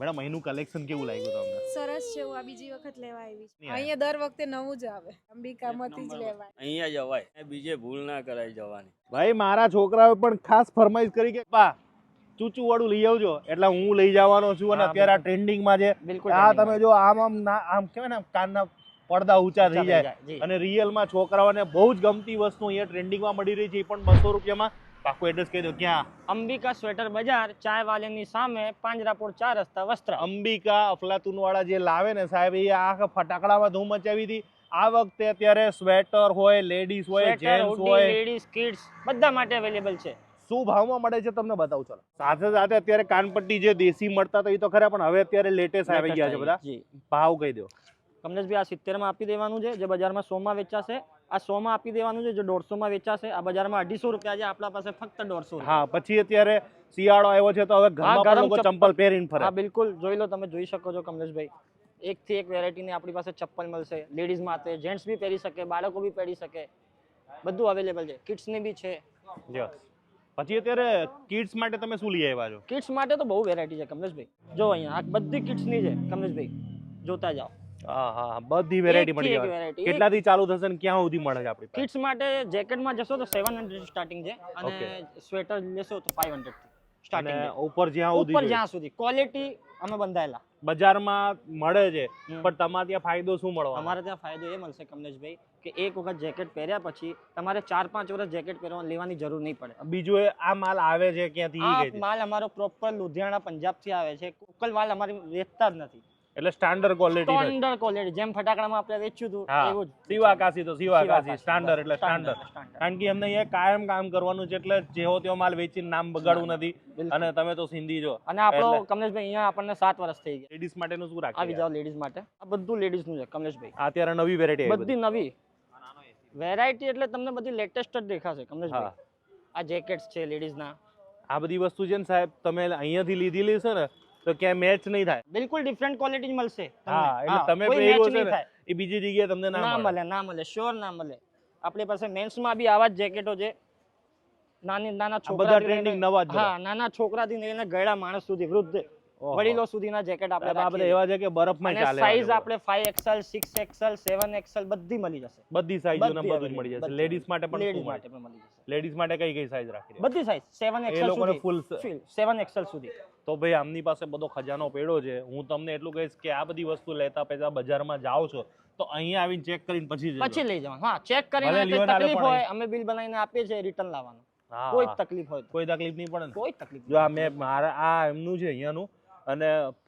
Madam અહીંનું collection કેવું લાગ્યું તમને? સરસ છે હું આ બીજી વખત લેવા આવી છું. અહીંયા દર વખતે નવું જ આવે. અંબિકામાંથી જ લેવાય અહીંયા જવાય બીજે ભૂલ ના કરાય જવાની. ભાઈ મારા છોકરાઓ પણ ખાસ ફરમાઈશ કરી કે બા ચૂચું વાળું લઈ આવજો. એટલે હું લઈ જવાનો છું અને અત્યારે આ ટ્રેન્ડિંગમાં છે. આ તમે જો આમ આમ ના આમ કહેવાય ને કાનના પડદા ઊંચા થઈ જાય. અને રિયલમાં છોકરાઓને બહુ જ ગમતી વસ્તુ અહીંયા ટ્રેન્ડિંગમાં મળી રહી છે. એ પણ બસો રૂપિયામાં. પાકું એડ્રેસ કહી દો ક્યાં? અંબિકા સ્વેટર બજાર ચાય વાલેની સામે પાંજરાપોળ ચાર રસ્તા વસ્ત્ર. અંબિકા અફલાતુન વાળા જે લાવે ને સાહેબ એ આખ ફટાકડામાં ધૂમ મચાવી હતી. આ વખતે અત્યારે સ્વેટર હોય લેડીઝ હોય જેન્ટ્સ હોય. લેડીઝ કિડ્સ બધા માટે અવેલેબલ છે. શું ભાવમાં મળે છે તમને બતાવું ચાલો. સાથે સાથે અત્યારે કાનપટ્ટી જે દેશી મળતા હતા એ તો ખરા પણ હવે અત્યારે લેટેસ્ટ આવી ગયા છે બધા. ભાવ કહી દો. કમલેશભાઈ આ સિત્તેરમાં આપી દેવાનું છે જે બજારમાં સોમાં વેચાશે આ સોમાં આપી દેવાનું છે જે દોઢસોમાં વેચાશે આ બજારમાં અઢીસો રૂપિયા છે આપણા પાસે ફક્ત દોઢસો હા પછી અત્યારે શિયાળો આવ્યો છે તો હવે ઘરમાં પણ ગરમ લોકો ચપ્પલ. ચંપલ પહેરીને ફરે. હા બિલકુલ. જોઈ લો તમે જોઈ શકો છો કમલેશભાઈ. એકથી એક વેરાયટીની આપણી પાસે ચપ્પલ મળશે. લેડીઝ માટે જેન્ટ્સ બી પહેરી શકે બાળકો બી પહેરી શકે. બધું અવેલેબલ છે. કિડ્સની બી છે. Yes. પછી અત્યારે કિડ્સ માટે તમે શું લઈ આવ્યા છો? કિડ્સ માટે તો બહુ વેરાયટી છે કમલેશભાઈ. જો અહીંયા આ બધી કિડ્સની છે કમલેશભાઈ. જોતા જાઓ. હા હા બધી વેરાયટી મળી જાય કેટલાથી ચાલુ થશે ને ક્યાં સુધી મળે છે આપણી કિડ્સ માટે જેકેટમાં જશો તો સેવન હંડ્રેડ સ્ટાર્ટિંગ છે અને સ્વેટર લેશો તો ફાઈવ હંડ્રેડ અને સ્ટાર્ટિંગ ઉપર જ્યાં ઉપર સુધી જ્યાં સુધી. ક્વોલિટી અમે બંધાયેલા. બજારમાં મળે છે પણ તમારે ત્યાં ફાયદો શું મળવા અમારે ત્યાં ફાયદો એ મળશે કમલેશભાઈ કે એક વખત જેકેટ પહેર્યા પછી તમારે ચાર પાંચ વર્ષ જેકેટ પહેરવા લેવાની જરૂર નહીં પડે. બીજું આ માલ આવે છે ક્યાંથી. માલ અમારો પ્રોપર લુધિયાણા પંજાબથી આવે છે. કોકલ માલ અમારી વેચતા જ નથી. એટલે સ્ટાન્ડર્ડ ક્વોલિટી સ્ટાન્ડર્ડ ક્વોલિટી જેમ ફટાકડામાં આપણે વેચ્યું હતું એવું જ. સિવાકાસી તો શિવાકાશી, સ્ટાન્ડર્ડ એટલે સ્ટાન્ડર્ડ કારણ કે એમને એ કાયમ કામ કરવાનું છે એટલે જેવો તેવો માલ વેચીને નામ બગાડવું નથી. અને તમે તો સિંધી છો. અને આપણો કમલેશભાઈ અહીંયા આપણને સાત વર્ષ થઈ ગયા. લેડીઝ માટેનું શું આવી રાખી જાઓ લેડીઝ માટે. આ બધું લેડીઝનું છે કમલેશભાઈ. અત્યારે નવી વેરાયટી બધી નવી. વેરાયટી એટલે તમને બધી લેટેસ્ટ જ દેખાશે કમલેશભાઈ. આ જેકેટ્સ છે લેડીઝના આ બધી વસ્તુ છે ને સાહેબ તમે અહીંયાથી લીધેલી છે ને તો ક્યાંય મેચ નહીં થાય. બિલકુલ ડિફરન્ટ ક્વોલિટી મળશે હા એટલે તમે કોઈ પહેર્યું છે. એ બીજી જગ્યાએ તમને ના મળે. ના મળે શ્યોર ના મળે. આપણી પાસે મેન્સમાં બી આવા જ જેકેટો છે. નાની નાના છોકરા બધા ટ્રેન્ડિંગ નવા હા નાના છોકરાથી લઈને ગયડા માણસ સુધી વૃદ્ધ. વડીલો સુધીના જેકેટ આપણે આ બધા એવા છે કે બરફમાં ચાલે સાઈઝ આપણે 5 XL 6 XL 7 XL બધી મળી જશે. બધી સાઈઝોના બધું મળી જશે. લેડીઝ માટે પણ લેડીઝ માટે પણ મળી જશે. લેડીઝ માટે કઈ કઈ સાઈઝ રાખી બધી સાઈઝ 7 એ લોકોને સુધી. ફૂલ 7 XL સુધી. તો ભાઈ આમની પાસે બધો ખજાનો પડ્યો છે. હું તમને એટલું કહીશ કે આ બધી વસ્તુ લેતા પહેલા બજારમાં જાઓ છો તો અહીંયા આવીને ચેક કરીને પછી. પછી લઈ જવાનું. હા ચેક કરીને તકલીફ હોય અમે બિલ બનાવીને આપીએ છીએ રિટર્ન લાવવાનું. કોઈ તકલીફ હોય કોઈ તકલીફ નહીં પડે કોઈ તકલીફ જો આ મેં મારા આ એમનું છે અહીંયાનું. અને